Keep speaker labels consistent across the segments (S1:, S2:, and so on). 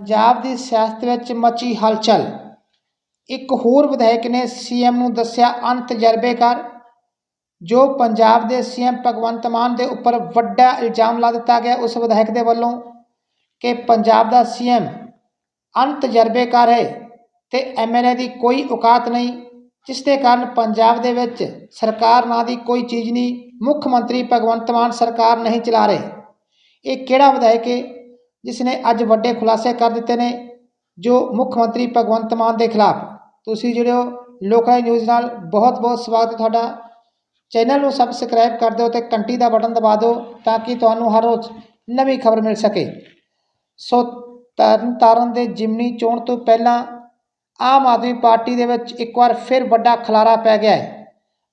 S1: ਪੰਜਾਬ ਦੀ ਸਿਆਸਤ ਵਿੱਚ ਮਚੀ ਹਲਚਲ। ਇੱਕ ਹੋਰ ਵਿਧਾਇਕ ਨੇ ਸੀਐਮ ਨੂੰ ਦੱਸਿਆ ਅਣਤਜਰਬੇਕਾਰ ਜੋ ਪੰਜਾਬ ਦੇ ਸੀਐਮ ਭਗਵੰਤ ਮਾਨ ਦੇ ਉੱਪਰ ਵੱਡਾ ਇਲਜ਼ਾਮ ਲਾ ਦਿੱਤਾ ਗਿਆ ਉਸ ਵਿਧਾਇਕ ਦੇ ਵੱਲੋਂ ਕਿ ਪੰਜਾਬ ਦਾ ਸੀਐਮ ਅਣਤਜਰਬੇਕਾਰ ਹੈ ਤੇ ਐਮਐਲਏ ਦੀ ਕੋਈ ਔਕਾਤ ਨਹੀਂ, ਜਿਸ ਦੇ ਕਾਰਨ ਪੰਜਾਬ ਦੇ ਵਿੱਚ ਸਰਕਾਰ ਨਾਂ ਦੀ ਕੋਈ ਚੀਜ਼ ਨਹੀਂ, ਮੁੱਖ ਮੰਤਰੀ ਭਗਵੰਤ ਮਾਨ ਸਰਕਾਰ ਨਹੀਂ ਚਲਾ ਰਹੇ। ਇਹ ਕਿਹੜਾ ਵਿਧਾਇਕ ਹੈ ਜਿਸ ਨੇ ਅੱਜ ਵੱਡੇ ਖੁਲਾਸੇ ਕਰ ਦਿੱਤੇ ਨੇ, ਜੋ ਮੁੱਖ ਮੰਤਰੀ ਭਗਵੰਤ ਮਾਨ ਦੇ ਖਿਲਾਫ। ਤੁਸੀਂ ਜਿਹੜੇ ਹੋ, ਲੋਕਾਂ ਦੀ ਨਿਊਜ਼ ਨਾਲ ਬਹੁਤ ਬਹੁਤ ਸਵਾਗਤ ਤੁਹਾਡਾ। ਚੈਨਲ ਨੂੰ ਸਬਸਕ੍ਰਾਈਬ ਕਰ ਦਿਓ ਤੇ ਘੰਟੀ ਦਾ ਬਟਨ ਦਬਾ ਦਿਓ, ਤਾਂ ਕਿ ਤੁਹਾਨੂੰ ਹਰ ਰੋਜ਼ ਨਵੀਂ ਖਬਰ ਮਿਲ ਸਕੇ। ਸੋ ਤਰਨ ਤਾਰਨ ਦੇ ਜਿਮਨੀ ਚੋਣ ਤੋਂ ਪਹਿਲਾਂ ਆਮ ਆਦਮੀ ਪਾਰਟੀ ਦੇ ਵਿੱਚ ਇੱਕ ਵਾਰ ਫਿਰ ਵੱਡਾ ਖਲਾਰਾ ਪੈ ਗਿਆ ਹੈ।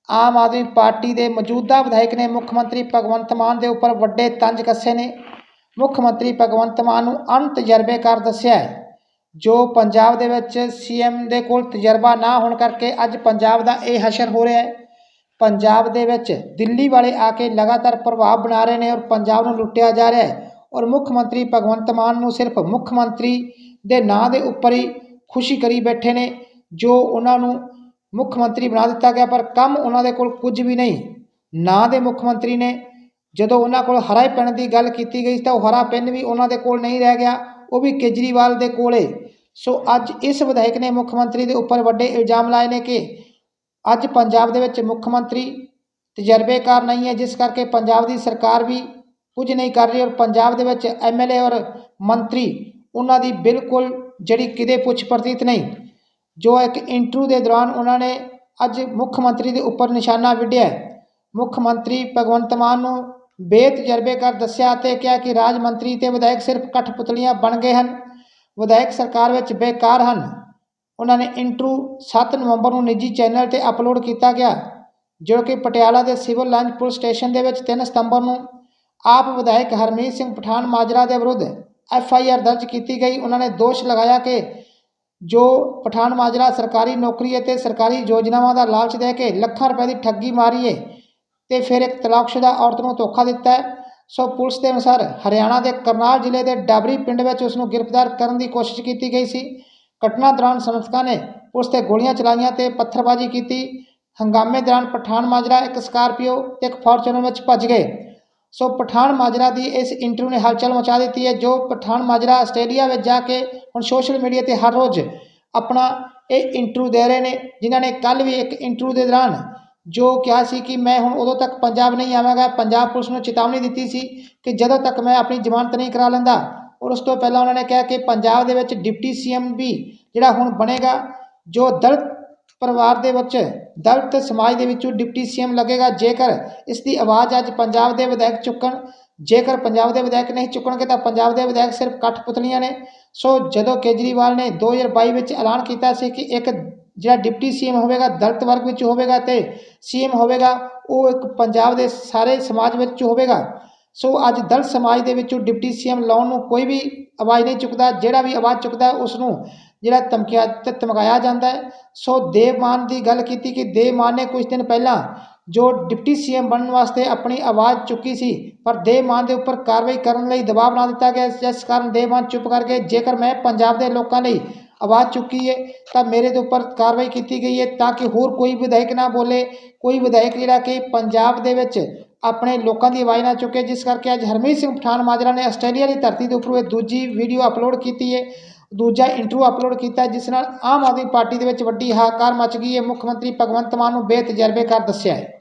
S1: ਆਮ ਆਦਮੀ ਪਾਰਟੀ ਦੇ ਮੌਜੂਦਾ ਵਿਧਾਇਕ ਨੇ ਮੁੱਖ ਮੰਤਰੀ ਭਗਵੰਤ ਮਾਨ ਦੇ ਉੱਪਰ ਵੱਡੇ ਤੰਜ ਕੱਸੇ ਨੇ। ਮੁੱਖ ਮੰਤਰੀ ਭਗਵੰਤ ਮਾਨ ਨੂੰ ਅਣਤਜਰਬੇਕਾਰ ਦੱਸਿਆ ਹੈ, ਜੋ ਪੰਜਾਬ ਦੇ ਵਿੱਚ ਸੀਐਮ ਦੇ ਕੋਲ ਤਜਰਬਾ ਨਾ ਹੋਣ ਕਰਕੇ ਅੱਜ ਪੰਜਾਬ ਦਾ ਇਹ ਹਸ਼ਰ ਹੋ ਰਿਹਾ ਹੈ। ਪੰਜਾਬ ਦੇ ਵਿੱਚ ਦਿੱਲੀ ਵਾਲੇ ਆ ਕੇ ਲਗਾਤਾਰ ਪ੍ਰਭਾਵ ਬਣਾ ਰਹੇ ਨੇ ਔਰ ਪੰਜਾਬ ਨੂੰ ਲੁੱਟਿਆ ਜਾ ਰਿਹਾ ਹੈ ਔਰ ਮੁੱਖ ਮੰਤਰੀ ਭਗਵੰਤ ਮਾਨ ਨੂੰ ਸਿਰਫ ਮੁੱਖ ਮੰਤਰੀ ਦੇ ਨਾਂ ਦੇ ਉੱਪਰ ਹੀ ਖੁਸ਼ੀ ਕਰੀ ਬੈਠੇ ਨੇ, ਜੋ ਉਹਨਾਂ ਨੂੰ ਮੁੱਖ ਮੰਤਰੀ ਬਣਾ ਦਿੱਤਾ ਗਿਆ ਪਰ ਕੰਮ ਉਹਨਾਂ ਦੇ ਕੋਲ ਕੁਝ ਵੀ ਨਹੀਂ। ਨਾਂ ਦੇ ਮੁੱਖ ਮੰਤਰੀ ਨੇ ਜਦੋਂ ਉਹਨਾਂ ਕੋਲ ਹਰਾ ਪੈਨ ਦੀ ਗੱਲ ਕੀਤੀ ਗਈ ਤਾਂ ਉਹ ਹਰਾ ਪੈਨ ਵੀ ਉਹਨਾਂ ਦੇ ਕੋਲ ਨਹੀਂ ਰਹਿ ਗਿਆ, ਉਹ ਵੀ ਕੇਜਰੀਵਾਲ ਦੇ ਕੋਲੇ। ਸੋ ਅੱਜ ਇਸ ਵਿਧਾਇਕ ਨੇ ਮੁੱਖ ਮੰਤਰੀ ਦੇ ਉੱਪਰ ਵੱਡੇ ਇਲਜ਼ਾਮ ਲਾਏ ਨੇ ਕਿ ਅੱਜ ਪੰਜਾਬ ਦੇ ਵਿੱਚ ਮੁੱਖ ਮੰਤਰੀ ਤਜਰਬੇਕਾਰ ਨਹੀਂ ਹੈ, ਜਿਸ ਕਰਕੇ ਪੰਜਾਬ ਦੀ ਸਰਕਾਰ ਵੀ ਕੁਝ ਨਹੀਂ ਕਰ ਰਹੀ ਔਰ ਪੰਜਾਬ ਦੇ ਵਿੱਚ ਐਮਐਲਏ ਔਰ ਮੰਤਰੀ ਉਹਨਾਂ ਦੀ ਬਿਲਕੁਲ ਜਿਹੜੀ ਕਿਤੇ ਪੁੱਛ ਪ੍ਰਤੀਤ ਨਹੀਂ। ਜੋ ਇੱਕ ਇੰਟਰਵਿਊ ਦੇ ਦੌਰਾਨ ਉਹਨਾਂ ਨੇ ਅੱਜ ਮੁੱਖ ਮੰਤਰੀ ਦੇ ਉੱਪਰ ਨਿਸ਼ਾਨਾ ਵਿੱਢਿਆ ਮੁੱਖ ਮੰਤਰੀ ਭਗਵੰਤ ਮਾਨ ਨੂੰ ਬੇਤਜਰਬੇਕਾਰ ਦੱਸਿਆ ਅਤੇ ਕਿਹਾ ਕਿ ਰਾਜ ਮੰਤਰੀ ਤੇ ਵਿਧਾਇਕ ਸਿਰਫ ਕਠਪੁਤਲੀਆਂ ਬਣ ਗਏ ਹਨ। ਵਿਧਾਇਕ ਸਰਕਾਰ ਵਿੱਚ ਬੇਕਾਰ ਹਨ। ਉਹਨਾਂ ਨੇ ਇੰਟਰਵਿਊ 7 ਨਵੰਬਰ ਨੂੰ ਨਿੱਜੀ ਚੈਨਲ ਤੇ ਅਪਲੋਡ ਕੀਤਾ ਗਿਆ, ਜੋ ਕਿ ਪਟਿਆਲਾ ਦੇ ਸਿਵਲ ਲਾਈਨ ਪੁਲਿਸ ਸਟੇਸ਼ਨ ਦੇ ਵਿੱਚ 3 ਸਤੰਬਰ ਨੂੰ ਆਪ ਵਿਧਾਇਕ ਹਰਮੀਤ ਸਿੰਘ ਪਠਾਨ ਮਾਜਰਾ ਦੇ ਵਿਰੁੱਧ ਐਫ ਆਈ ਆਰ ਦਰਜ ਕੀਤੀ ਗਈ। ਉਹਨਾਂ ਨੇ ਦੋਸ਼ ਲਗਾਇਆ ਕਿ ਜੋ ਪਠਾਨ ਮਾਜਰਾ ਸਰਕਾਰੀ ਨੌਕਰੀ ਅਤੇ ਸਰਕਾਰੀ ਯੋਜਨਾਵਾਂ ਦਾ ਲਾਲਚ ਦੇ ਕੇ ਲੱਖਾਂ ਰੁਪਏ ਦੀ ਠੱਗੀ ਮਾਰੀ ਹੈ ਤੇ ਫਿਰ ਇੱਕ ਤਲਾਕਸ਼ੁਦਾ ਔਰਤ ਨੂੰ ਧੋਖਾ ਦਿੱਤਾ ਹੈ। ਸੋ ਪੁਲਿਸ ਦੇ ਅਨੁਸਾਰ ਹਰਿਆਣਾ ਦੇ ਕਰਨਾਲ ਜ਼ਿਲ੍ਹੇ ਦੇ ਡਾਬਰੀ ਪਿੰਡ ਵਿੱਚ ਉਸ ਨੂੰ ਗ੍ਰਿਫਤਾਰ ਕਰਨ ਦੀ ਕੋਸ਼ਿਸ਼ ਕੀਤੀ ਗਈ ਸੀ। ਘਟਨਾ ਦੌਰਾਨ ਸਮਰਥਕਾਂ ਨੇ ਪੁਲਿਸ ਤੇ ਗੋਲੀਆਂ ਚਲਾਈਆਂ ਤੇ ਪੱਥਰਬਾਜ਼ੀ ਕੀਤੀ। ਹੰਗਾਮੇ ਦੌਰਾਨ ਪਠਾਨ ਮਾਜਰਾ, ਇੱਕ ਸਕਾਰਪੀਓ ਤੇ ਇੱਕ ਫੋਰਚੂਨਰ ਵਿੱਚ ਭੱਜ ਗਏ। ਸੋ ਪਠਾਨ ਮਾਜਰਾ ਦੀ ਇਸ ਇੰਟਰਵਿਊ ਨੇ ਹਲਚਲ ਮਚਾ ਦਿੱਤੀ ਹੈ, ਜੋ ਪਠਾਨ ਮਾਜਰਾ ਆਸਟ੍ਰੇਲੀਆ ਵਿੱਚ ਜਾ ਕੇ ਹੁਣ ਸੋਸ਼ਲ ਮੀਡੀਆ ਤੇ ਹਰ ਰੋਜ਼ ਆਪਣਾ ਇਹ ਇੰਟਰਵਿਊ ਦੇ ਰਹੇ ਨੇ, ਜਿਨ੍ਹਾਂ ਨੇ ਕੱਲ ਵੀ ਇੱਕ ਇੰਟਰਵਿਊ ਦੇ ਦੌਰਾਨ ਜੋ ਕਿਹਾ ਸੀ ਕਿ ਮੈਂ ਹੁਣ ਉਦੋਂ ਤੱਕ ਪੰਜਾਬ ਨਹੀਂ ਆਵਾਂਗਾ, ਪੰਜਾਬ ਪੁਲਿਸ ਨੂੰ ਚੇਤਾਵਨੀ ਦਿੱਤੀ ਸੀ ਕਿ ਜਦੋਂ ਤੱਕ ਮੈਂ ਆਪਣੀ ਜ਼ਮਾਨਤ ਨਹੀਂ ਕਰਾ ਲੈਂਦਾ ਔਰ ਉਸ ਤੋਂ ਪਹਿਲਾਂ ਉਹਨਾਂ ਨੇ ਕਿਹਾ ਕਿ ਪੰਜਾਬ ਦੇ ਵਿੱਚ ਡਿਪਟੀ ਸੀਐਮ ਵੀ ਜਿਹੜਾ ਹੁਣ ਬਣੇਗਾ, ਜੋ ਦਲਿਤ ਪਰਿਵਾਰ ਦੇ ਵਿੱਚ, ਦਲਿਤ ਸਮਾਜ ਦੇ ਵਿੱਚੋਂ ਡਿਪਟੀ ਸੀਐਮ ਲੱਗੇਗਾ, ਜੇਕਰ ਇਸ ਦੀ ਆਵਾਜ਼ ਅੱਜ ਪੰਜਾਬ ਦੇ ਵਿਧਾਇਕ ਚੁੱਕਣ, ਜੇਕਰ ਪੰਜਾਬ ਦੇ ਵਿਧਾਇਕ ਨਹੀਂ ਚੁੱਕਣਗੇ ਤਾਂ ਪੰਜਾਬ ਦੇ ਵਿਧਾਇਕ ਸਿਰਫ ਕਠਪੁਤਲੀਆਂ ਨੇ। ਸੋ ਜਦੋਂ ਕੇਜਰੀਵਾਲ ਨੇ 2022 ਵਿੱਚ ਐਲਾਨ ਕੀਤਾ ਸੀ ਕਿ ਇੱਕ ਜਿਹੜਾ ਡਿਪਟੀ ਸੀਐਮ ਹੋਵੇਗਾ, ਦਲਿਤ ਵਰਗ ਵਿੱਚ ਹੋਵੇਗਾ ਤੇ ਸੀਐਮ ਹੋਵੇਗਾ, ਉਹ ਇੱਕ ਪੰਜਾਬ ਦੇ ਸਾਰੇ ਸਮਾਜ ਵਿੱਚ ਹੋਵੇਗਾ। ਸੋ ਅੱਜ ਦਲਿਤ ਸਮਾਜ ਦੇ ਵਿੱਚੋਂ ਡਿਪਟੀ ਸੀਐਮ ਲਾਉਣ ਨੂੰ ਕੋਈ ਵੀ ਆਵਾਜ਼ ਨਹੀਂ ਚੁੱਕਦਾ, ਜਿਹੜਾ ਵੀ ਆਵਾਜ਼ ਚੁੱਕਦਾ ਉਸ ਨੂੰ ਜਿਹੜਾ ਧਮਕਿਆ, ਤੇ ਧਮਕਾਇਆ ਜਾਂਦਾ ਹੈ। ਸੋ ਦੇਵ ਮਾਨ ਦੀ ਗੱਲ ਕੀਤੀ ਕਿ ਦੇਵ ਮਾਨ ਨੇ ਕੁਝ ਦਿਨ ਪਹਿਲਾਂ ਜੋ ਡਿਪਟੀ ਸੀਐਮ ਬਣਨ ਵਾਸਤੇ ਆਪਣੀ ਆਵਾਜ਼ ਚੁੱਕੀ ਸੀ, ਪਰ ਦੇਵ ਮਾਨ ਦੇ ਉੱਪਰ ਕਾਰਵਾਈ ਕਰਨ ਲਈ ਦਬਾਅ ਬਣਾ ਦਿੱਤਾ ਗਿਆ। ਜਿਸ ਕਾਰਨ ਦੇਵ ਮਾਨ ਚੁੱਪ ਕਰਕੇ ਜੇਕਰ ਮੈਂ ਪੰਜਾਬ ਦੇ ਲੋਕਾਂ ਲਈ ਆਵਾਜ਼ ਚੁੱਕੀ ਹੈ ਤਾਂ ਮੇਰੇ ਦੇ ਉੱਪਰ ਕਾਰਵਾਈ ਕੀਤੀ ਗਈ ਹੈ ਤਾਂ ਕਿ ਹੋਰ ਕੋਈ ਵਿਧਾਇਕ ਨਾ ਬੋਲੇ ਕੋਈ ਵਿਧਾਇਕ ਜਿਹੜਾ ਕਿ ਪੰਜਾਬ ਦੇ ਵਿੱਚ ਆਪਣੇ ਲੋਕਾਂ ਦੀ ਆਵਾਜ਼ ਨਾ ਚੁੱਕੇ ਜਿਸ ਕਰਕੇ ਅੱਜ ਹਰਮੀਤ ਸਿੰਘ ਪਠਾਨ ਮਾਜਰਾ ਨੇ ਆਸਟ੍ਰੇਲੀਆ ਦੀ ਧਰਤੀ ਦੇ ਉੱਪਰ ਇਹ ਦੂਜੀ ਵੀਡੀਓ ਅਪਲੋਡ ਕੀਤੀ ਹੈ ਦੂਜਾ ਇੰਟਰਵਿਊ ਅਪਲੋਡ ਕੀਤਾ ਜਿਸ ਨਾਲ ਆਮ ਆਦਮੀ ਪਾਰਟੀ ਦੇ ਵਿੱਚ ਵੱਡੀ ਹਾਕਾਰ ਮਚ ਗਈ ਹੈ ਮੁੱਖ ਮੰਤਰੀ ਭਗਵੰਤ ਮਾਨ ਨੂੰ ਬੇਤਜਰਬੇਕਾਰ ਦੱਸਿਆ ਹੈ